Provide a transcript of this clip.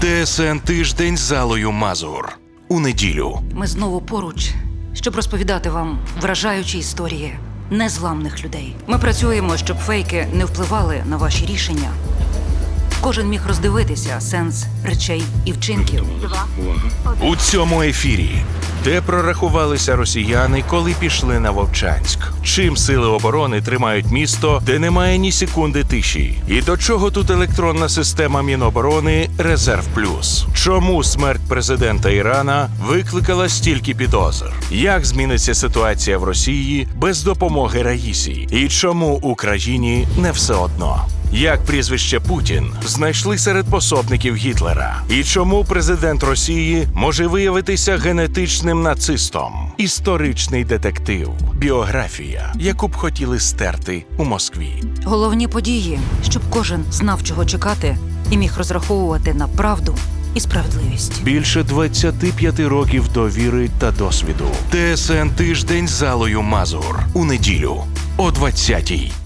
ТСН тиждень з залою Мазур у неділю. Ми знову поруч, щоб розповідати вам вражаючі історії незламних людей. Ми працюємо, щоб фейки не впливали на ваші рішення. Кожен міг роздивитися сенс речей і вчинків. У цьому ефірі. Де прорахувалися росіяни, коли пішли на Вовчанськ? Чим сили оборони тримають місто, де немає ні секунди тиші? І до чого тут електронна система Міноборони Резерв Плюс? Чому смерть президента Ірана викликала стільки підозр? Як зміниться ситуація в Росії без допомоги Раїсі? І чому Україні не все одно? Як прізвище Путін знайшли серед пособників Гітлера? І чому президент Росії може виявитися генетичним нацистом? Історичний детектив, біографія, яку б хотіли стерти у Москві. Головні події, щоб кожен знав, чого чекати, і міг розраховувати на правду і справедливість. Більше 25 років довіри та досвіду. ТСН тиждень з залою Мазур у неділю о 20-й.